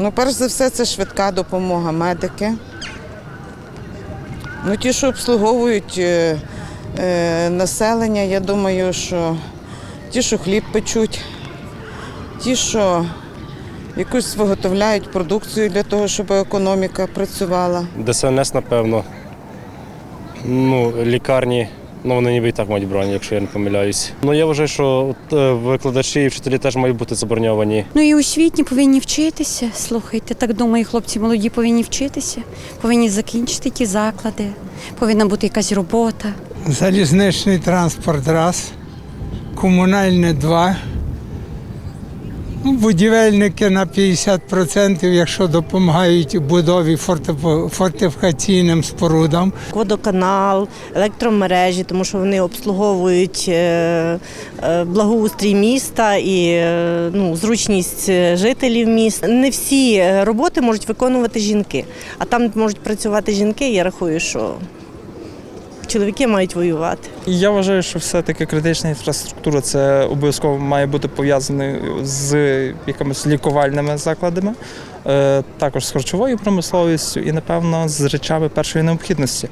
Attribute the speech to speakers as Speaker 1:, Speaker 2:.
Speaker 1: Ну, перш за все, це швидка допомога, медики. Ну, ті, що обслуговують е, е, населення, я думаю, що ті, що хліб печуть, ті, що якусь виготовляють продукцію для того, щоб економіка працювала.
Speaker 2: ДСНС, напевно. Ну, лікарні, ну вони ніби і так мають броню, якщо я не помиляюсь. Ну я вважаю, що е, викладачі і вчителі теж мають бути заброньовані.
Speaker 3: Ну і освітні повинні вчитися. Слухайте, так думаю, хлопці молоді повинні вчитися, повинні закінчити ті заклади, повинна бути якась робота.
Speaker 4: Залізничний транспорт раз, комунальне два. Ну, будівельники на 50%, якщо допомагають у будові фортифікаційним спорудам.
Speaker 5: водоканал, електромережі, тому що вони обслуговують е, е, благоустрій міста і е, ну, зручність жителів міста. Не всі роботи можуть виконувати жінки, а там можуть працювати жінки. Я рахую, що чоловіки мають воювати.
Speaker 6: Я вважаю, що все-таки критична інфраструктура це обов'язково має бути пов'язане з якимись лікувальними закладами, е, також з харчовою промисловістю і, напевно, з речами першої необхідності.